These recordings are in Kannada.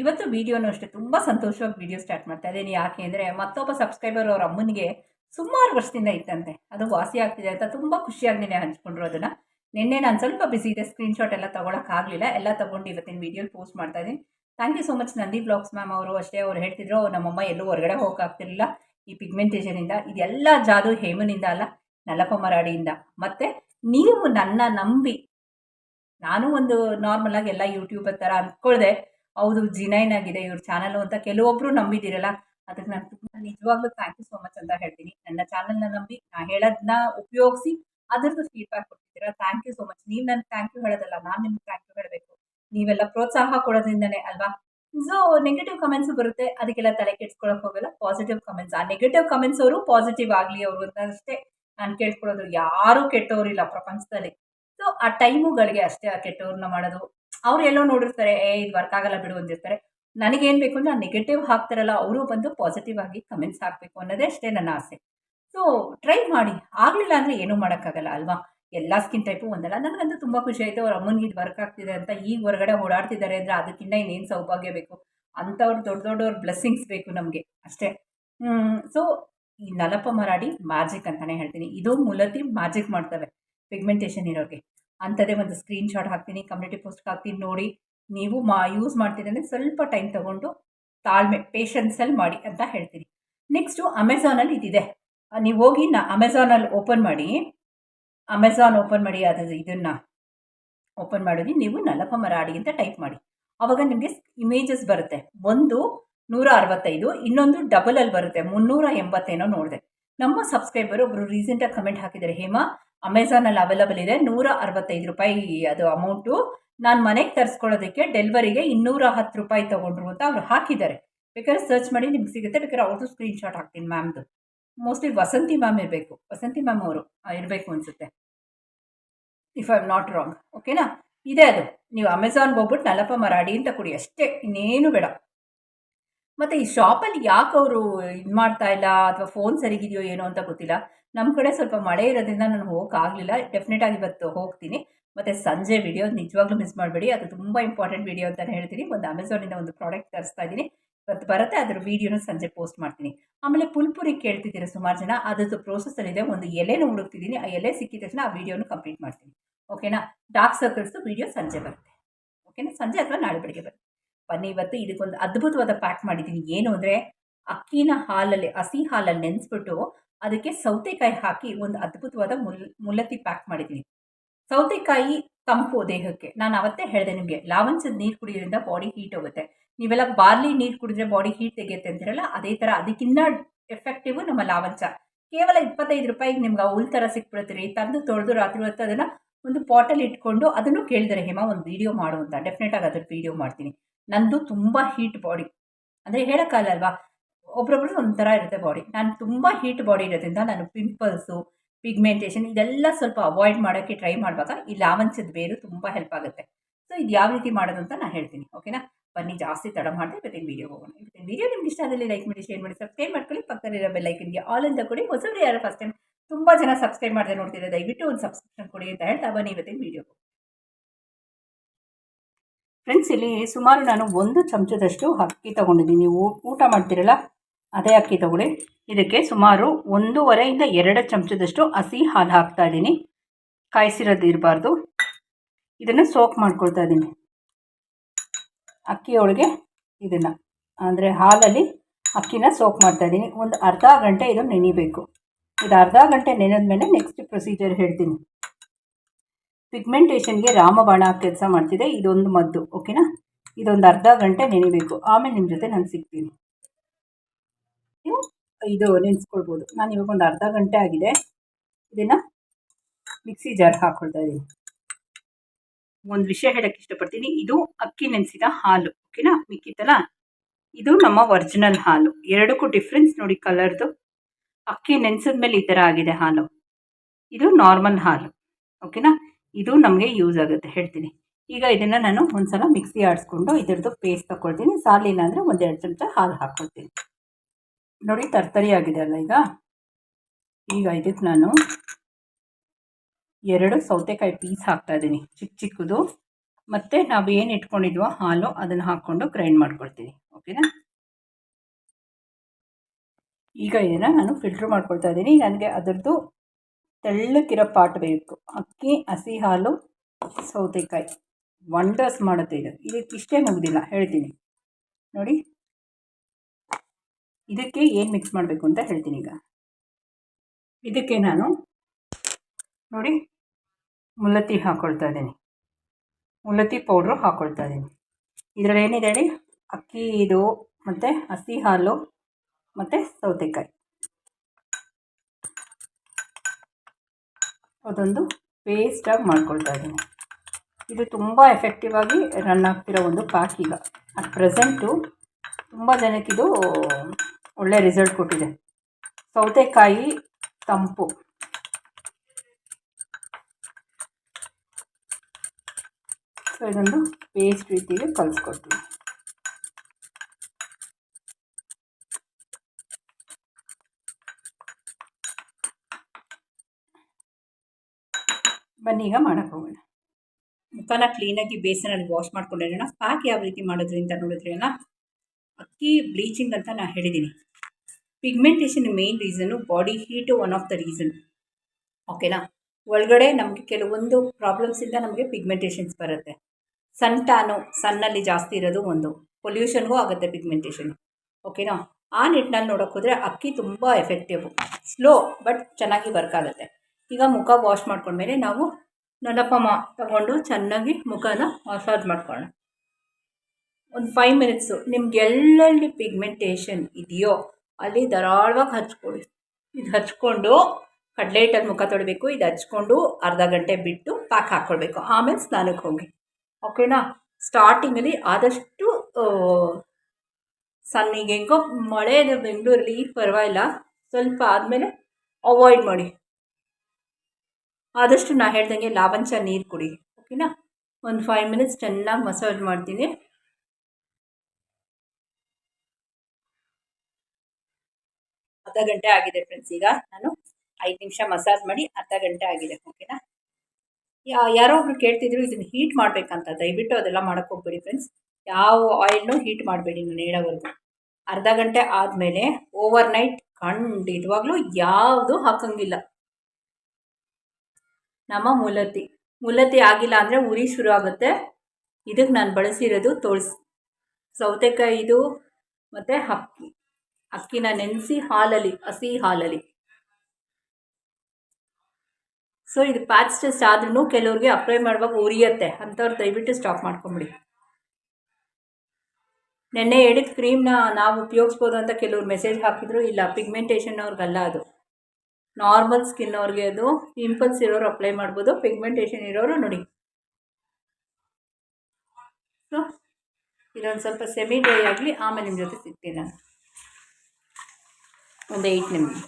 ಇವತ್ತು ವಿಡಿಯೋನು ಅಷ್ಟೇ, ತುಂಬ ಸಂತೋಷವಾಗಿ ವಿಡಿಯೋ ಸ್ಟಾರ್ಟ್ ಮಾಡ್ತಾ ಇದ್ದೀನಿ. ಯಾಕೆ ಅಂದರೆ ಮತ್ತೊಬ್ಬ ಸಬ್ಸ್ಕ್ರೈಬರ್ ಅವ್ರ ಅಮ್ಮನಿಗೆ ಸುಮಾರು ವರ್ಷದಿಂದ ಇತ್ತಂತೆ ಅದು ವಾಸಿ ಆಗ್ತಿದೆ ಅಂತ ತುಂಬ ಖುಷಿಯಾಗಿ ನೆನೆ ಹಂಚ್ಕೊಂಡ್ರು ಅದನ್ನು. ನಿನ್ನೆ ನಾನು ಸ್ವಲ್ಪ ಬಿಸಿ ಇದೆ ಸ್ಕ್ರೀನ್ಶಾಟ್ ಎಲ್ಲ ತೊಗೊಳಕ್ಕಾಗಲಿಲ್ಲ ಎಲ್ಲ ತೊಗೊಂಡು ಇವತ್ತಿನ ವಿಡಿಯೋ ಪೋಸ್ಟ್ ಮಾಡ್ತಾ ಇದ್ದೀನಿ. Thank you so much Nandi blogs ma'am ಅವರು. ಅಷ್ಟೇ ಅವ್ರು ಹೇಳ್ತಿದ್ರು ನಮ್ಮಮ್ಮ ಎಲ್ಲೂ ಹೊರಗಡೆ ಹೋಗೋಕ್ಕಾಗ್ತಿರಲಿಲ್ಲ ಈ ಪಿಗ್ಮೆಂಟೇಷನಿಂದ ಇದೆಲ್ಲ ಜಾದು ಹೇಮನಿಂದ ಅಲ್ಲ ನಲಪ ಮರಾಡಿಯಿಂದ. ಮತ್ತು ನೀವು ನನ್ನ ನಂಬಿ, ನಾನು ಒಂದು ನಾರ್ಮಲ್ ಆಗಿ ಎಲ್ಲ ಯೂಟ್ಯೂಬರ್ ಥರ ಅಂದ್ಕೊಳ್ದೆ ಹೌದು ಜಿನೈನ್ ಆಗಿದೆ, ಇವ್ರ ಚಾನಲ್ ಅಂತ ಕೆಲವೊಬ್ರು ನಂಬಿದಿರಲ್ಲ ಅದಕ್ಕೆ ನಾನು ತುಂಬ ನಿಜವಾಗ್ಲೂ ಥ್ಯಾಂಕ್ ಯು ಸೋ ಮಚ್ ಅಂತ ಹೇಳ್ತೀನಿ. ನನ್ನ ಚಾನಲ್ನ ನಂಬಿ ನಾ ಹೇಳೋದನ್ನ ಉಪಯೋಗಿಸಿ, ಅದರದ್ದು ಫೀಡ್ಬ್ಯಾಕ್ ಕೊಟ್ಟಿದ್ದೀರಾ. ಥ್ಯಾಂಕ್ ಯು ಸೋ ಮಚ್ ನೀವು ನನಗೆ ಥ್ಯಾಂಕ್ ಯು ಹೇಳೋದಲ್ಲ, ನಾನು ನಿಮ್ಗೆ ಥ್ಯಾಂಕ್ ಯು ಹೇಳಬೇಕು. ನೀವೆಲ್ಲ ಪ್ರೋತ್ಸಾಹ ಕೊಡೋದ್ರಿಂದನೇ ಅಲ್ವಾ? ಸೊ ನೆಗೆಟಿವ್ ಕಮೆಂಟ್ಸ್ ಬರುತ್ತೆ, ಅದಕ್ಕೆಲ್ಲ ತಲೆ ಕೆಡ್ಸ್ಕೊಳಕ್ ಹೋಗಲ್ಲ ಪಾಸಿಟಿವ್ ಕಮೆಂಟ್ಸ್ ಆ ನೆಗೆಟಿವ್ ಕಮೆಂಟ್ಸ್ ಅವರು ಪಾಸಿಟಿವ್ ಆಗಲಿ ಅವರು ಅಂತ ಅಷ್ಟೇ ನಾನು ಕೇಳ್ಕೊಳ್ಳೋದು. ಯಾರೂ ಕೆಟ್ಟವರಿಲ್ಲ ಪ್ರಪಂಚದಲ್ಲಿ. ಸೊ ಆ ಟೈಮುಗಳಿಗೆ ಅಷ್ಟೇ ಆ ಕೆಟ್ಟವ್ರನ್ನ ಮಾಡೋದು. ಅವ್ರು ಎಲ್ಲೋ ನೋಡಿರ್ತಾರೆ, ಏ, ಇದು ವರ್ಕ್ ಆಗಲ್ಲ ಬಿಡು ಅಂದಿರ್ತಾರೆ. ನನಗೇನು ಬೇಕು ಅಂದರೆ ನೆಗೆಟಿವ್ ಹಾಕ್ತಾರಲ್ಲ, ಅವರು ಬಂದು ಪಾಸಿಟಿವ್ ಆಗಿ ಕಮೆಂಟ್ಸ್ ಹಾಕಬೇಕು ಅನ್ನೋದೇ ಅಷ್ಟೇ ನನ್ನ ಆಸೆ. ಸೊ ಟ್ರೈ ಮಾಡಿ. ಆಗಲಿಲ್ಲ ಅಂದರೆ ಏನೂ ಮಾಡೋಕ್ಕಾಗಲ್ಲ, ಅಲ್ವಾ? ಎಲ್ಲ ಸ್ಕಿನ್ ಟೈಪು ಒಂದಲ್ಲ. ನನಗಂತೂ ತುಂಬ ಖುಷಿ ಆಯಿತು. ಅವ್ರ ಅಮ್ಮನಿಗೆ ಇದು ವರ್ಕ್ ಆಗ್ತಿದೆ ಅಂತ ಈಗ ಹೊರಗಡೆ ಓಡಾಡ್ತಿದ್ದಾರೆ ಅಂದರೆ ಅದಕ್ಕಿಂತ ಇನ್ನೇನು ಸೌಭಾಗ್ಯ ಬೇಕು? ಅಂಥವ್ರು ದೊಡ್ಡ ದೊಡ್ಡವ್ರ ಬ್ಲೆಸ್ಸಿಂಗ್ಸ್ ಬೇಕು ನಮಗೆ, ಅಷ್ಟೇ. ಸೊ ಈ ನಲಪ ಮರಾಡಿ ಮ್ಯಾಜಿಕ್ ಅಂತಲೇ ಹೇಳ್ತೀನಿ. ಇದು ಮೂಲತಿ ಮ್ಯಾಜಿಕ್ ಮಾಡ್ತವೆ ಪಿಗ್ಮೆಂಟೇಷನ್ ಇರೋರಿಗೆ. ಅಂಥದ್ದೇ ಒಂದು ಸ್ಕ್ರೀನ್ಶಾಟ್ ಹಾಕ್ತೀನಿ ಕಮ್ಯುನಿಟಿ ಪೋಸ್ಟ್ಗೆ ಹಾಕ್ತೀನಿ, ನೋಡಿ. ನೀವು ಮಾ ಯೂಸ್ ಮಾಡ್ತಿದ್ರೆ ಸ್ವಲ್ಪ ಟೈಮ್ ತೊಗೊಂಡು ತಾಳ್ಮೆ ಪೇಷನ್ಸಲ್ಲಿ ಮಾಡಿ ಅಂತ ಹೇಳ್ತೀನಿ. ನೆಕ್ಸ್ಟು ಅಮೆಝಾನಲ್ಲಿ ಇದಿದೆ. ನೀವು ಹೋಗಿ ನಾ ಅಮೆಝಾನಲ್ಲಿ ಓಪನ್ ಮಾಡಿ. ಅಮೆಝಾನ್ ಓಪನ್ ಮಾಡಿ ಅದು, ಇದನ್ನು ಓಪನ್ ಮಾಡಿದ್ವಿ ನೀವು ನಲಪ ಮರಾಡಿ ಅಂತ ಟೈಪ್ ಮಾಡಿ. ಅವಾಗ ನಿಮಗೆ ಇಮೇಜಸ್ ಬರುತ್ತೆ. ಒಂದು ನೂರ ಅರವತ್ತೈದು, ಇನ್ನೊಂದು ಡಬಲಲ್ಲಿ ಬರುತ್ತೆ. ಮುನ್ನೂರ ಎಂಬತ್ತೇನೋ ನೋಡಿದೆ. ನಮ್ಮ ಸಬ್ಸ್ಕ್ರೈಬರ್ ಒಬ್ಬರು ರೀಸೆಂಟಾಗಿ ಕಮೆಂಟ್ ಹಾಕಿದ್ದಾರೆ, ಹೇಮಾ ಅಮೆಝಾನಲ್ಲಿ ಅವೈಲಬಲ್ ಇದೆ. ನೂರ ಅರವತ್ತೈದು ರೂಪಾಯಿ ಅದು ಅಮೌಂಟು ನಾನು ಮನೆಗೆ ತರಿಸ್ಕೊಳ್ಳೋದಕ್ಕೆ ಡೆಲಿವರಿಗೆ ಇನ್ನೂರ ಹತ್ತು ರೂಪಾಯಿ ತೊಗೊಂಡ್ರು ಅಂತ ಅವ್ರು ಹಾಕಿದ್ದಾರೆ. ಬೇಕಾದ್ರೆ ಸರ್ಚ್ ಮಾಡಿ ನಿಮ್ಗೆ ಸಿಗುತ್ತೆ ಬೇಕಾದ್ರೆ ಅವ್ರದ್ದು ಸ್ಕ್ರೀನ್ಶಾಟ್ ಹಾಕ್ತೀನಿ ಮ್ಯಾಮ್ದು ಮೋಸ್ಟ್ಲಿ ವಸಂತಿ ಮ್ಯಾಮ್ ಇರಬೇಕು. ವಸಂತಿ ಮ್ಯಾಮ್ ಅವರು ಇರಬೇಕು ಅನಿಸುತ್ತೆ. If I am not wrong ಓಕೆನಾ ಇದೆ ಅದು. ನೀವು ಅಮೆಝಾನ್ಗೆ ಹೋಗ್ಬಿಟ್ಟು ನಲಪ ಮರಾಡಿ ಅಂತ ಕೊಡಿ. ಅಷ್ಟೇ. ಇನ್ನೇನು ಬೇಡ. ಮತ್ತು ಈ ಶಾಪಲ್ಲಿ ಯಾಕೆ ಅವರು ಇದು ಮಾಡ್ತಾ ಇಲ್ಲ? ಅಥವಾ ಫೋನ್ ಸರಿಗಿದೆಯೋ ಏನೋ ಅಂತ ಗೊತ್ತಿಲ್ಲ. ನಮ್ಮ ಕಡೆ ಸ್ವಲ್ಪ ಮಳೆ ಇರೋದ್ರಿಂದ ನಾನು ಹೋಗೋಕ್ಕಾಗಲಿಲ್ಲ ಡೆಫಿನೆಟ್ ಆಗಿ ಇವತ್ತು ಹೋಗ್ತೀನಿ. ಮತ್ತು ಸಂಜೆ ವಿಡಿಯೋ ನಿಜವಾಗ್ಲೂ ಮಿಸ್ ಮಾಡಬೇಡಿ. ಅದು ತುಂಬ ಇಂಪಾರ್ಟೆಂಟ್ ವಿಡಿಯೋ ಅಂತಲೇ ಹೇಳ್ತೀನಿ. ಒಂದು ಅಮೆಝಾನಿಂದ ಒಂದು ಪ್ರಾಡಕ್ಟ್ ತರಿಸ್ತಾ ಇದ್ದೀನಿ. ಇವತ್ತು ಬರುತ್ತೆ, ಅದರ ವಿಡಿಯೋನ ಸಂಜೆ ಪೋಸ್ಟ್ ಮಾಡ್ತೀನಿ. ಆಮೇಲೆ ಪುಲ್ಪುರಿ ಕೇಳ್ತಿದ್ದೀರ ಸುಮಾರು ಜನ? ಅದ್ರದ್ದು ಪ್ರೋಸೆಸ್ಸಲ್ಲಿದೆ ಒಂದು ಎಲೆನೂ ಹುಡುಕ್ತಿದ್ದೀನಿ. ಆ ಎಲೆ ಸಿಕ್ಕಿದ ತಕ್ಷಣ ಆ ವಿಡಿಯೋನು ಕಂಪ್ಲೀಟ್ ಮಾಡ್ತೀನಿ. ಓಕೆನಾ ಡಾರ್ಕ್ ಸರ್ಕಲ್ಸ್ದು ವಿಡಿಯೋ ಸಂಜೆ ಬರುತ್ತೆ. ಓಕೆನಾ ಸಂಜೆ ಅಥವಾ ನಾಳೆ ಬೆಳಿಗ್ಗೆ ಬರುತ್ತೆ. ಬನ್ನಿ, ಇವತ್ತು ಇದಕ್ಕೊಂದು ಅದ್ಭುತವಾದ ಪ್ಯಾಕ್ ಮಾಡಿದ್ದೀನಿ. ಏನು ಅಂದರೆ, ಅಕ್ಕಿನ ಹಾಲಲ್ಲಿ, ಹಸಿ ಹಾಲಲ್ಲಿ ನೆನೆಸ್ಬಿಟ್ಟು ಅದಕ್ಕೆ ಸೌತೆಕಾಯಿ ಹಾಕಿ ಒಂದು ಅದ್ಭುತವಾದ ಮುಲ್ ಮುಲ್ಲತ್ತಿ ಪ್ಯಾಕ್ ಮಾಡಿದ್ದೀನಿ. ಸೌತೆಕಾಯಿ ತಂಪು ದೇಹಕ್ಕೆ. ನಾನು ಅವತ್ತೇ ಹೇಳಿದೆ ನಿಮಗೆ ಲಾವಂಚದ ನೀರು ಕುಡಿಯೋದ್ರಿಂದ ಬಾಡಿ ಹೀಟ್ ಹೋಗುತ್ತೆ. ನೀವೆಲ್ಲ ಬಾರ್ಲಿ ನೀರು ಕುಡಿದ್ರೆ ಬಾಡಿ ಹೀಟ್ ತೆಗೆಯುತ್ತೆ ಅಂತಿರಲ್ಲ, ಅದೇ ಥರ ಅದಕ್ಕಿಂತ ಎಫೆಕ್ಟಿವ್ ನಮ್ಮ ಲಾವಂಚ ಕೇವಲ ಇಪ್ಪತ್ತೈದು ರೂಪಾಯಿಗೆ ನಿಮ್ಗೆ ಹುಲ್ ಥರ ಸಿಕ್ಬಿಡುತ್ತೆ ರೀ. ತಂದು ತೊಳೆದು ರಾತ್ರಿ ಹೊತ್ತು ಅದನ್ನು ಒಂದು ಪಾಟಲ್ಲಿ ಇಟ್ಕೊಂಡು ಅದನ್ನು ಕೇಳಿದರೆ ಹೇಮ, ಒಂದು ವೀಡಿಯೋ ಮಾಡು ಅಂತ. ಡೆಫಿನೆಟಾಗಿ ಅದ್ರ ವೀಡಿಯೋ ಮಾಡ್ತೀನಿ. ನಂದು ತುಂಬ ಹೀಟ್ ಬಾಡಿ ಅಂದರೆ ಹೇಳೋಕ್ಕಲ್ಲಲ್ವಾ ಒಬ್ರೊಬ್ರು ಒಂಥರ ಇರುತ್ತೆ ಬಾಡಿ ನಾನು ತುಂಬ ಹೀಟ್ ಬಾಡಿ ಇರೋದ್ರಿಂದ ನಾನು ಪಿಂಪಲ್ಸು ಪಿಗ್ಮೆಂಟೇಷನ್ ಇದೆಲ್ಲ ಸ್ವಲ್ಪ ಅವಾಯ್ಡ್ ಮಾಡೋಕ್ಕೆ ಟ್ರೈ ಮಾಡುವಾಗ ಈ ಲಾವಂಚದ ಬೇರು ತುಂಬ ಹೆಲ್ಪ್ ಆಗುತ್ತೆ. ಸೊ ಇದು ಯಾವ ರೀತಿ ಮಾಡೋದು ಅಂತ ನಾನು ಹೇಳ್ತೀನಿ ಓಕೆನಾ ಬನ್ನಿ, ಜಾಸ್ತಿ ತಡ ಮಾಡಿದೆ ಇವತ್ತಿನ ವೀಡಿಯೋ ಹೋಗೋಣ. ಇವತ್ತಿನ ವೀಡಿಯೋ ನಿಮ್ಗೆ ಇಷ್ಟ ಆದಲ್ಲಿ ಲೈಕ್ ಮಾಡಿ ಶೇರ್ ಮಾಡಿ ಸಬ್ಸ್ಕ್ರೈಬ್ ಮಾಡ್ಕೊಳ್ಳಿ. ಪಕ್ಕದಲ್ಲಿರೋ ಬೆಲ್ಲೈಕನ್ಗೆ ಆಲ್ ಅಂತ ಕೊಡಿ. ಹೊಸಬ್ರು ಯಾರು ಫಸ್ಟ್ ಟೈಮ್ ತುಂಬ ಜನ ಸಬ್ಸ್ಕ್ರೈಬ್ ಮಾಡದೆ ನೋಡ್ತಿದ್ರೆ ದಯವಿಟ್ಟು ಒಂದು ಸಬ್ಸ್ಕ್ರಿಪ್ಷನ್ ಕೊಡಿ ಅಂತ ಹೇಳ್ತಾ ಬನ್ನಿ ಇವತ್ತಿನ ವೀಡಿಯೋ ಫ್ರೆಂಡ್ಸ್ ಇಲ್ಲಿ ಸುಮಾರು ನಾನು ಒಂದು ಚಮಚದಷ್ಟು ಅಕ್ಕಿ ತೊಗೊಂಡಿದ್ದೀನಿ. ನೀವು ಊಟ ಮಾಡ್ತೀರಲ್ಲ ಅದೇ ಅಕ್ಕಿ ತಗೊಳ್ಳಿ. ಇದಕ್ಕೆ ಸುಮಾರು ಒಂದೂವರೆಯಿಂದ ಎರಡು ಚಮಚದಷ್ಟು ಹಸಿ ಹಾಲು ಹಾಕ್ತಾ ಇದ್ದೀನಿ. ಕಾಯಿಸಿರೋದು ಇರಬಾರ್ದು. ಇದನ್ನು ಸೋಕ್ ಮಾಡ್ಕೊಳ್ತಾ ಇದ್ದೀನಿ. ಅಕ್ಕಿಯೊಳಗೆ ಇದನ್ನು. ಅಂದರೆ ಹಾಲಲ್ಲಿ ಅಕ್ಕಿನ ಸೋಕ್ ಮಾಡ್ತಾ ಇದ್ದೀನಿ. ಒಂದು ಅರ್ಧ ಗಂಟೆ ಇದು ನೆನಿಬೇಕು. ಇದು ಅರ್ಧ ಗಂಟೆ ನೆನೆದ ಮೇಲೆ ನೆಕ್ಸ್ಟ್ ಪ್ರೊಸೀಜರ್ ಹೇಳ್ತೀನಿ. ಪಿಗ್ಮೆಂಟೇಷನ್ಗೆ ರಾಮಬಾಣ ಕೆಲಸ ಮಾಡ್ತಿದೆ. ಇದೊಂದು ಮದ್ದು ಓಕೆನಾ ಇದೊಂದು ಅರ್ಧ ಗಂಟೆ ನೆನಿಬೇಕು. ಆಮೇಲೆ ನಿಮ್ಮ ಜೊತೆ ನಾನು ಸಿಗ್ತೀನಿ. ಇದು ನೆನೆಸ್ಕೊಳ್ಬೋದು. ನಾನು ಇವಾಗ ಒಂದು ಅರ್ಧ ಗಂಟೆ ಆಗಿದೆ. ಇದನ್ನು ಮಿಕ್ಸಿ ಜಾರ್ ಹಾಕೊಳ್ತಾ ಇದ್ದೀನಿ ಒಂದು ವಿಷಯ ಹೇಳಕ್ಕೆ ಇಷ್ಟಪಡ್ತೀನಿ. ಇದು ಅಕ್ಕಿ ನೆನೆಸಿದ ಹಾಲು ಓಕೆನಾ ಮಿಕ್ಕಿತ್ತಲ್ಲ? ಇದು ನಮ್ಮ ಒರಿಜಿನಲ್ ಹಾಲು. ಎರಡಕ್ಕೂ ಡಿಫ್ರೆನ್ಸ್ ನೋಡಿ ಕಲರ್ದು ಅಕ್ಕಿ ನೆನೆಸಿದ ಮೇಲೆ ಈ ಥರ ಆಗಿದೆ ಹಾಲು. ಇದು ನಾರ್ಮಲ್ ಹಾಲು ಓಕೆನಾ ಇದು ನಮಗೆ ಯೂಸ್ ಆಗುತ್ತೆ, ಹೇಳ್ತೀನಿ. ಈಗ ಇದನ್ನು ನಾನು ಒಂದ್ಸಲ ಮಿಕ್ಸಿ ಆಡಿಸ್ಕೊಂಡು ಇದರದ್ದು ಪೇಸ್ಟ್ ತಗೊಳ್ತೀನಿ ಸಾಲಿಲ್ಲ ಅಂದರೆ ಒಂದೆರಡು ಚಮಚ ಹಾಲು ಹಾಕ್ಕೊಳ್ತೀನಿ ನೋಡಿ ತರ್ತರಿ ಆಗಿದೆ ಅಲ್ಲ ಈಗ. ಈಗ ಇದಕ್ಕೆ ನಾನು ಎರಡು ಸೌತೆಕಾಯಿ ಪೀಸ್ ಹಾಕ್ತಾ ಇದ್ದೀನಿ ಚಿಕ್ಕ ಚಿಕ್ಕದು. ಮತ್ತು ನಾವು ಏನು ಇಟ್ಕೊಂಡಿದ್ವೋ ಹಾಲು, ಅದನ್ನು ಹಾಕ್ಕೊಂಡು ಗ್ರೈಂಡ್ ಮಾಡ್ಕೊಳ್ತೀನಿ ಓಕೆನಾ ಈಗ ಇದನ್ನು ನಾನು ಫಿಲ್ಟ್ರ್ ಮಾಡ್ಕೊಳ್ತಾ ಇದ್ದೀನಿ. ನನಗೆ ಅದರದ್ದು ತೆಳ್ಳಕ್ಕಿರೋ ಪಾಟ್ ಬೇಕು. ಅಕ್ಕಿ, ಹಸಿ ಹಾಲು, ಸೌತೆಕಾಯಿ. ವಂಡರ್ಸ್ ಮಾಡುತ್ತೆ ಇದು. ಇದಕ್ಕೆ ಇಷ್ಟೇ ಮುಗ್ದಿಲ್ಲ, ಹೇಳ್ತೀನಿ. ನೋಡಿ. ಇದಕ್ಕೆ ಏನು ಮಿಕ್ಸ್ ಮಾಡಬೇಕು ಅಂತ ಹೇಳ್ತೀನಿ ಈಗ. ಇದಕ್ಕೆ ನಾನು ನೋಡಿ ಮುಲ್ಲತ್ತಿ ಹಾಕ್ಕೊಳ್ತಾ ಇದ್ದೀನಿ. ಮುಲ್ಲತ್ತಿ ಪೌಡ್ರು ಹಾಕ್ಕೊಳ್ತಾ ಇದ್ದೀನಿ. ಇದರಲ್ಲಿ ಏನಿದೆ ಹೇಳಿ? ಅಕ್ಕಿ, ಇದು ಮತ್ತು ಹಸಿ ಹಾಲು ಮತ್ತು ಸೌತೆಕಾಯಿ. ಅದೊಂದು ಪೇಸ್ಟಾಗಿ ಮಾಡ್ಕೊಳ್ತಾ ಇದ್ದೀನಿ. ಇದು ತುಂಬ ಎಫೆಕ್ಟಿವ್ ಆಗಿ ರನ್ ಆಗ್ತಿರೋ ಒಂದು ಪ್ಯಾಕ್ ಈಗ ಅಟ್ ಪ್ರೆಸೆಂಟು ತುಂಬ ಜನಕ್ಕಿದು ಒಳ್ಳೆ ರಿಸಲ್ಟ್ ಕೊಟ್ಟಿದೆ. ಸೌತೆಕಾಯಿ ತಂಪು. ಸೊ ಇದೊಂದು ಪೇಸ್ಟ್ ರೀತಿಗೆ ಕಲಿಸ್ಕೊಡ್ತೀವಿ ಬನ್ನಿ, ಈಗ ಮಾಡೋಕ್ಕೆ ಹೋಗೋಣ. ಮುಖನ ಕ್ಲೀನಾಗಿ ಬೇಸನಲ್ಲಿ ವಾಶ್ ಮಾಡ್ಕೊಂಡಿರೋಣ. ಪ್ಯಾಕ್ ಯಾವ ರೀತಿ ಮಾಡೋದ್ರಿಂದ ನೋಡಿದ್ರಿ ಅಲ್ಲ? ಅಕ್ಕಿ ಬ್ಲೀಚಿಂಗ್ ಅಂತ ನಾನು ಹೇಳಿದ್ದೀನಿ pigmentation main reason body heat one of the reason ಓಕೆನಾ ಒಳಗಡೆ ನಮಗೆ ಕೆಲವೊಂದು ಪ್ರಾಬ್ಲಮ್ಸಿಂದ ನಮಗೆ ಪಿಗ್ಮೆಂಟೇಷನ್ಸ್ ಬರುತ್ತೆ. ಸನ್ ಟ್ಯಾನು ಸನ್ನಲ್ಲಿ ಜಾಸ್ತಿ ಇರೋದು ಒಂದು. ಪೊಲ್ಯೂಷನ್ಗೂ ಆಗುತ್ತೆ ಪಿಗ್ಮೆಂಟೇಷನ್ ಓಕೆನಾ ಆ ನಿಟ್ಟಿನಲ್ಲಿ ನೋಡೋಕೆ ಹೋದರೆ ಅಕ್ಕಿ ತುಂಬ ಎಫೆಕ್ಟಿವ್ ಸ್ಲೋ ಬಟ್ ಚೆನ್ನಾಗಿ ವರ್ಕ್ ಆಗುತ್ತೆ. ಈಗ ಮುಖ ವಾಶ್ ಮಾಡ್ಕೊಂಡ್ಮೇಲೆ ನಾವು ನನ್ನಪ್ಪ ಮಾ ತಗೊಂಡು ಚೆನ್ನಾಗಿ ಮುಖನ ಮಸಾಜ್ ಮಾಡ್ಕೊಳ್ಳೋಣ. ಒಂದು ಫೈವ್ ಮಿನಿಟ್ಸು ನಿಮ್ಗೆ ಎಲ್ಲೆಲ್ಲಿ ಪಿಗ್ಮೆಂಟೇಷನ್ ಇದೆಯೋ ಅಲ್ಲಿ ಧಾರಾಳವಾಗಿ ಹಚ್ಕೊಳ್ಳಿ ಇದು ಹಚ್ಕೊಂಡು ಕಡಲೆ ಹಿಟ್ಟಲ್ಲಿ ಮುಖ ತೊಡಬೇಕು, ಇದು ಹಚ್ಕೊಂಡು ಅರ್ಧ ಗಂಟೆ ಬಿಟ್ಟು ಪ್ಯಾಕ್ ಹಾಕ್ಕೊಳ್ಬೇಕು ಆಮೇಲೆ ಸ್ನಾನಕ್ಕೆ ಹೋಗಿ. ಓಕೆನಾ ಸ್ಟಾರ್ಟಿಂಗಲ್ಲಿ ಆದಷ್ಟು ಸಣ್ಣಿಗೆ ಹೆಂಗೋ ಮಳೆ ಇದೆ ಬೆಂಗಳೂರಲ್ಲಿ ಈಗ ಪರವಾಗಿಲ್ಲ. ಸ್ವಲ್ಪ ಆದಮೇಲೆ ಅವಾಯ್ಡ್ ಮಾಡಿ. ಆದಷ್ಟು ನಾ ಹೇಳ್ದಂಗೆ ಲಾವಂಚ ನೀರು ಕುಡಿ. ಓಕೆನಾ ಒಂದು ಫೈವ್ ಮಿನಿಟ್ಸ್ ಚೆನ್ನಾಗಿ ಮಸಾಜ್ ಮಾಡ್ತೀನಿ. ಅರ್ಧ ಗಂಟೆ ಆಗಿದೆ ಫ್ರೆಂಡ್ಸ್ ಈಗ ನಾನು ಐದು ನಿಮಿಷ ಮಸಾಜ್ ಮಾಡಿ ಅರ್ಧ ಗಂಟೆ ಆಗಿದೆ ಓಕೆನಾ ಯಾ, ಯಾರೋ ಒಬ್ರು ಕೇಳ್ತಿದ್ರು ಇದನ್ನು ಹೀಟ್ ಮಾಡಬೇಕಂತ, ದಯವಿಟ್ಟು ಅದೆಲ್ಲ ಮಾಡೋಕ್ಕೆ ಹೋಗ್ಬೇಡಿ ಫ್ರೆಂಡ್ಸ್ ಯಾವ ಆಯಿಲ್ನು ಹೀಟ್ ಮಾಡಬೇಡಿ ನಾನು ಹೇಳೋವರೆಗೂ ಅರ್ಧ ಗಂಟೆ ಆದಮೇಲೆ ಓವರ್ ನೈಟ್ ಖಂಡಿತವಾಗ್ಲೂ ಯಾವುದು ಹಾಕಂಗಿಲ್ಲ. ನಮ್ಮ ಮುಲತಿ. ಮುಲತಿ ಆಗಿಲ್ಲ ಅಂದರೆ ಉರಿ ಶುರು ಆಗುತ್ತೆ. ಇದಕ್ಕೆ ನಾನು ಬಳಸಿರೋದು ತುಳಸಿ. ಸೌತೆಕಾಯಿದು ಮತ್ತು ಅಕ್ಕಿ ಅಕ್ಕಿನ ನೆನೆಸಿ ಹಾಲಲ್ಲಿ, ಹಸಿ ಹಾಲಲ್ಲಿ. ಸೊ ಇದು ಪ್ಯಾಚ್ ಟೆಸ್ಟ್ ಆದ್ರೂ ಕೆಲವ್ರಿಗೆ ಅಪ್ಲೈ ಮಾಡುವಾಗ ಉರಿಯತ್ತೆ. ಅಂಥವ್ರು ದಯವಿಟ್ಟು ಸ್ಟಾಪ್ ಮಾಡ್ಕೊಂಬಿಡಿ. ನೆನ್ನೆ ಹೇಳಿದ ಕ್ರೀಮ್ನ ನಾವು ಉಪಯೋಗಿಸ್ಬೋದು ಅಂತ ಕೆಲವ್ರು ಮೆಸೇಜ್ ಹಾಕಿದ್ರು. ಇಲ್ಲ ಪಿಗ್ಮೆಂಟೇಷನ್ ಅವ್ರಿಗಲ್ಲ ಅದು. ನಾರ್ಮಲ್ ಸ್ಕಿನ್ ಅವ್ರಿಗೆ ಅದು. ಪಿಂಪಲ್ಸ್ ಇರೋರು ಅಪ್ಲೈ ಮಾಡ್ಬೋದು. ಪಿಗ್ಮೆಂಟೇಷನ್ ಇರೋರು ನೋಡಿ. ಸೊ ಇದೊಂದು ಸ್ವಲ್ಪ ಸೆಮಿ ಡ್ರೈ ಆಗಲಿ, ಆಮೇಲೆ ನಿಮ್ಮ ಜೊತೆ ಸಿಗ್ತೀನಿ ನಾನು. ಒಂದು ಏಯ್ಟ್ ನಿಮಿಷ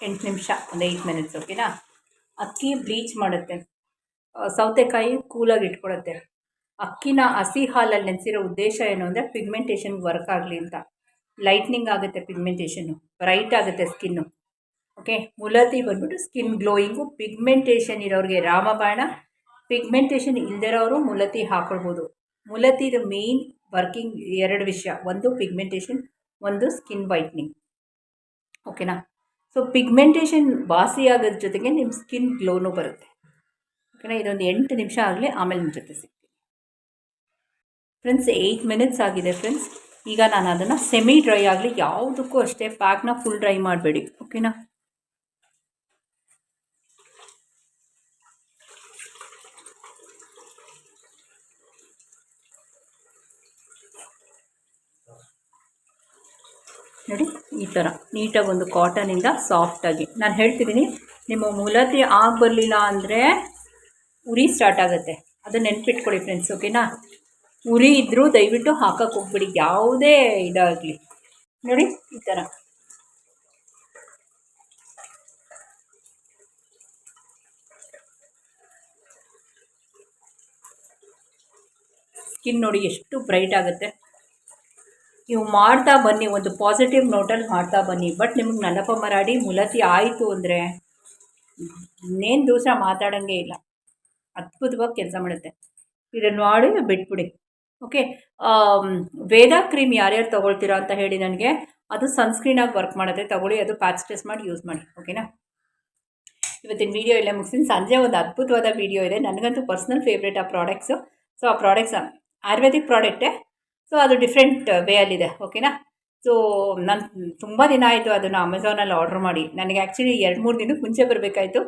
ಎಂಟು ನಿಮಿಷ, ಒಂದು ಏಯ್ಟ್ ಮಿನಿಟ್ಸ್ ಓಕೆನಾ ಅಕ್ಕಿ ಬ್ಲೀಚ್ ಮಾಡುತ್ತೆ. ಸೌತೆಕಾಯಿ ಕೂಲಾಗಿ ಇಟ್ಕೊಳುತ್ತೆ. ಅಕ್ಕಿನ ಹಸಿ ಹಾಲಲ್ಲಿ ನೆನೆಸಿರೋ ಉದ್ದೇಶ ಏನು ಅಂದರೆ ಪಿಗ್ಮೆಂಟೇಷನ್ ವರ್ಕ್ ಆಗಲಿ ಅಂತ. ಲೈಟ್ನಿಂಗ್ ಆಗುತ್ತೆ ಪಿಗ್ಮೆಂಟೇಷನ್ನು ಬ್ರೈಟ್ ಆಗುತ್ತೆ ಸ್ಕಿನ್ನು ಓಕೆ ಮುಲತಿ ಬಂದ್ಬಿಟ್ಟು ಸ್ಕಿನ್ ಗ್ಲೋಯಿಂಗು ಪಿಗ್ಮೆಂಟೇಷನ್ ಇರೋರಿಗೆ ರಾಮಬಾಣ ಪಿಗ್ಮೆಂಟೇಷನ್ ಇಲ್ದಿರೋರು ಮುಲತಿ ಹಾಕೊಳ್ಬೋದು. ಮುಲತಿದು ಮೇಯ್ನ್ ವರ್ಕಿಂಗ್ ಎರಡು ವಿಷಯ. ಒಂದು ಪಿಗ್ಮೆಂಟೇಷನ್ ಒಂದು ಸ್ಕಿನ್ ವೈಟ್ನಿಂಗ್ ಓಕೆನಾ? ಸೊ ಪಿಗ್ಮೆಂಟೇಷನ್ ವಾಸಿ ಆಗೋದ್ರ ಜೊತೆಗೆ ನಿಮ್ಮ ಸ್ಕಿನ್ ಗ್ಲೋನೂ ಬರುತ್ತೆ. ಓಕೆನಾ? ಇದೊಂದು ಎಂಟು ನಿಮಿಷ ಆಗಲಿ ಆಮೇಲೆ ನಿಮ್ಮ ಜೊತೆ ಸಿಗ್ತೀನಿ. ಫ್ರೆಂಡ್ಸ್ ಏಯ್ಟ್ ಮಿನಿಟ್ಸ್ ಆಗಿದೆ ಫ್ರೆಂಡ್ಸ್ ಈಗ ನಾನು ಅದನ್ನು ಸೆಮಿ ಡ್ರೈ ಆಗಲಿ, ಯಾವುದಕ್ಕೂ ಅಷ್ಟೇ ಪ್ಯಾಕ್ನ ಫುಲ್ ಡ್ರೈ ಮಾಡಬೇಡಿ. ಓಕೆನಾ? ನೋಡಿ, ಈ ಥರ ನೀಟಾಗಿ ಒಂದು ಕಾಟನಿಂದ ಸಾಫ್ಟಾಗಿ ನಾನು ಹೇಳ್ತಿದ್ದೀನಿ ನಿಮ್ಮ ಮೂಲತಿ ಆಗಿ ಬರಲಿಲ್ಲ ಅಂದರೆ ಉರಿ ಸ್ಟಾರ್ಟ್ ಆಗುತ್ತೆ. ಅದು ನೆನ್ಪಿಟ್ಕೊಳ್ಳಿ ಫ್ರೆಂಡ್ಸ್ ಓಕೆನಾ ಉರಿ ಇದ್ದರೂ ದಯವಿಟ್ಟು ಹಾಕಕ್ಕೆ ಹೋಗ್ಬಿಡಿ, ಯಾವುದೇ ಇದಾಗಲಿ. ನೋಡಿ, ಈ ಥರ ಸ್ಕಿನ್ ನೋಡಿ ಎಷ್ಟು ಬ್ರೈಟ್ ಆಗುತ್ತೆ. ನೀವು ಮಾಡ್ತಾ ಬನ್ನಿ, ಒಂದು ಪಾಸಿಟಿವ್ ನೋಟಲ್ಲಿ ಮಾಡ್ತಾ ಬನ್ನಿ. ಬಟ್ ನಿಮಗೆ ನನ್ನಪ್ಪ ಮರಾಡಿ ಮುಲತಿ ಆಯಿತು ಅಂದರೆ ಇನ್ನೇನು ದಿವಸ ಮಾತಾಡೋಂಗೆ ಇಲ್ಲ. ಅದ್ಭುತವಾಗಿ ಕೆಲಸ ಮಾಡುತ್ತೆ. ಇದನ್ನು ಮಾಡಿ ಬಿಟ್ಬಿಡಿ. ಓಕೆ ವೇದಾ ಕ್ರೀಮ್ ಯಾರ್ಯಾರು ತೊಗೊಳ್ತೀರಾ ಅಂತ ಹೇಳಿ ನನಗೆ. ಅದು ಸನ್ಸ್ಕ್ರೀನಾಗಿ ವರ್ಕ್ ಮಾಡುತ್ತೆ. ತಗೊಳ್ಳಿ, ಅದು ಪ್ಯಾಚ್ ಟೆಸ್ಟ್ ಮಾಡಿ ಯೂಸ್ ಮಾಡಿ. ಓಕೆನಾ ಇವತ್ತಿನ ವೀಡಿಯೋ ಎಲ್ಲ ಮುಗಿಸಿನ. ಸಂಜೆ ಒಂದು ಅದ್ಭುತವಾದ ವೀಡಿಯೋ ಇದೆ. ನನಗಂತೂ ಪರ್ಸ್ನಲ್ ಫೇವ್ರೇಟ್ ಆ ಪ್ರಾಡಕ್ಟ್ಸು ಸೊ ಆ ಪ್ರಾಡಕ್ಟ್ಸ್ ಆಯುರ್ವೇದಿಕ್ ಪ್ರಾಡಕ್ಟೇ ಸೊ ಅದು ಡಿಫ್ರೆಂಟ್ ವೇಯಲ್ಲಿದೆ ಓಕೆನಾ ಸೊ ನಾನು ತುಂಬ ದಿನ ಆಯಿತು ಅದನ್ನು ಅಮೆಝಾನಲ್ಲಿ ಆರ್ಡ್ರ್ ಮಾಡಿ. ನನಗೆ ಆ್ಯಕ್ಚುಲಿ ಎರಡು ಮೂರು ದಿನಕ್ಕೆ ಮುಂಚೆ ಬರಬೇಕಾಯಿತು.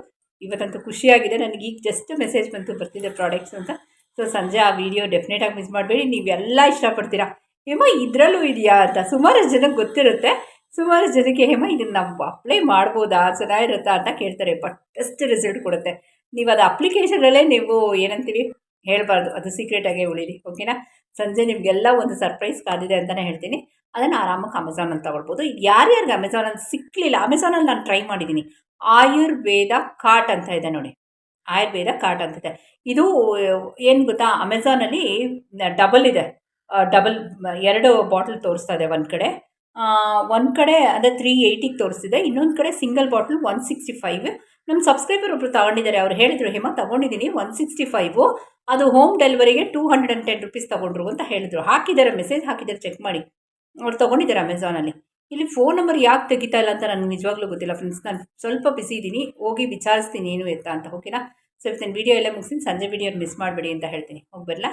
ಇವತ್ತಂತೂ ಖುಷಿಯಾಗಿದೆ. ನನಗೆ ಈಗ ಜಸ್ಟ್ ಮೆಸೇಜ್ ಬಂತು, ಬರ್ತಿದೆ ಪ್ರಾಡಕ್ಟ್ಸ್ ಅಂತ. ಸೊ ಸಂಜೆ ಆ ವಿಡಿಯೋ ಡೆಫಿನೆಟಾಗಿ ಮಿಸ್ ಮಾಡಬೇಡಿ. ನೀವೆಲ್ಲ ಇಷ್ಟಪಡ್ತೀರಾ? ಹೇಮ, ಇದರಲ್ಲೂ ಇದೆಯಾ ಅಂತ. ಸುಮಾರು ಜನಕ್ಕೆ ಗೊತ್ತಿರುತ್ತೆ. ಸುಮಾರು ಜನಕ್ಕೆ, ಹೇಮ, ಇದನ್ನು ನಾವು ಅಪ್ಲೈ ಮಾಡ್ಬೋದಾ? ಚೆನ್ನಾಗಿರುತ್ತಾ ಅಂತ ಕೇಳ್ತಾರೆ. ಬಟ್ ಬೆಸ್ಟ್ ರಿಸಲ್ಟ್ ಕೊಡುತ್ತೆ. ನೀವು ಅದು ಅಪ್ಲಿಕೇಶನಲ್ಲೇ ನೀವು ಏನಂತೀವಿ ಹೇಳಬಾರ್ದು. ಅದು ಸೀಕ್ರೆಟಾಗೇ ಉಳಿರಿ. ಓಕೆನಾ ಸಂಜೆ ನಿಮಗೆಲ್ಲ ಒಂದು ಸರ್ಪ್ರೈಸ್ ಕಾದಿದೆ ಅಂತಲೇ ಹೇಳ್ತೀನಿ. ಅದನ್ನು ಆರಾಮಾಗಿ ಅಮೆಝಾನಲ್ಲಿ ತಗೊಳ್ಬೋದು. ಇದು ಯಾರ್ಯಾರಿಗೆ ಅಮೆಝಾನಲ್ಲಿ ಸಿಕ್ಕಲಿಲ್ಲ ಅಮೆಝಾನಲ್ಲಿ ನಾನು ಟ್ರೈ ಮಾಡಿದ್ದೀನಿ ಆಯುರ್ವೇದ ಕಾಟ್ ಅಂತ ಇದೆ ನೋಡಿ. ಆಯುರ್ವೇದ ಕಾಟ್ ಅಂತಿದೆ ಇದು. ಏನು ಗೊತ್ತಾ? ಅಮೆಝಾನಲ್ಲಿ ಡಬಲ್ ಇದೆ. ಡಬಲ್ ಎರಡು ಬಾಟಲ್ ತೋರಿಸ್ತಾ ಇದೆ ಒಂದು ಕಡೆ. ಒಂದು ಕಡೆ ಅಂದರೆ ತ್ರೀ ಏಯ್ಟಿಗೆ ತೋರಿಸ್ತಿದೆ. ಇನ್ನೊಂದು ಕಡೆ single bottle one sixty five ನಮ್ಮ ಸಬ್ಸ್ಕ್ರೈಬರ್ ಒಬ್ಬರು ತಗೊಂಡಿದ್ದಾರೆ. ಅವ್ರು ಹೇಳಿದ್ರು, ಹೇಮ ತೊಗೊಂಡಿದ್ದೀನಿ ಒನ್ ಸಿಕ್ಸ್ಟಿ ಫೈವು ಅದು home ಡೆಲಿವರಿಗೆ two hundred and ten rupees ತೊಗೊಂಡ್ರು ಅಂತ ಹೇಳಿದ್ರು. ಹಾಕಿದ್ದಾರೆ ಮೆಸೇಜ್ ಹಾಕಿದ್ದಾರೆ ಚೆಕ್ ಮಾಡಿ. ಅವ್ರು ತೊಗೊಂಡಿದ್ದಾರೆ ಅಮೆಝಾನಲ್ಲಿ ಇಲ್ಲಿ ಫೋನ್ ನಂಬರ್ ಯಾಕೆ ತೆಗಿತಾ ಇಲ್ಲ ಅಂತ ನನಗೆ ನಿಜವಾಗ್ಲೂ ಗೊತ್ತಿಲ್ಲ ಫ್ರೆಂಡ್ಸ್ ನಾನು ಸ್ವಲ್ಪ ಬಿಸಿ ಇದ್ದೀನಿ, ಹೋಗಿ ವಿಚಾರಿಸ್ತೀನಿ ಏನು ಎತ್ತ ಅಂತ ಓಕೆನಾ ಸೊ ಇವತ್ತಿನ ವೀಡಿಯೋ ಎಲ್ಲ ಮುಗಿಸಿ ಸಂಜೆ ವೀಡಿಯೋ ಮಿಸ್ ಮಾಡಬೇಡಿ ಅಂತ ಹೇಳ್ತೀನಿ. ಹೋಗಿ ಬರಲಾ?